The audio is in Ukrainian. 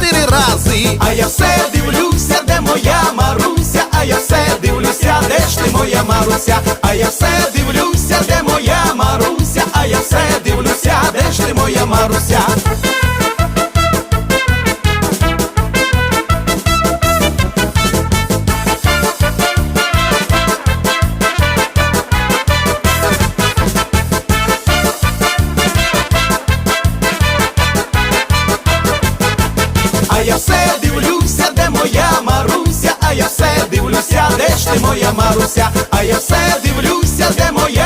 чотири рази. А я все дивлюся, де моя Маруся, а я все дивлюся, де ж ти моя Маруся, а я все дивлюся, де моя Маруся, а я все дивлюся, де ж ти моя Маруся. Я все дивлюся, де моя Маруся, а я все дивлюся, де ж ти моя Маруся, а я все дивлюся, де моя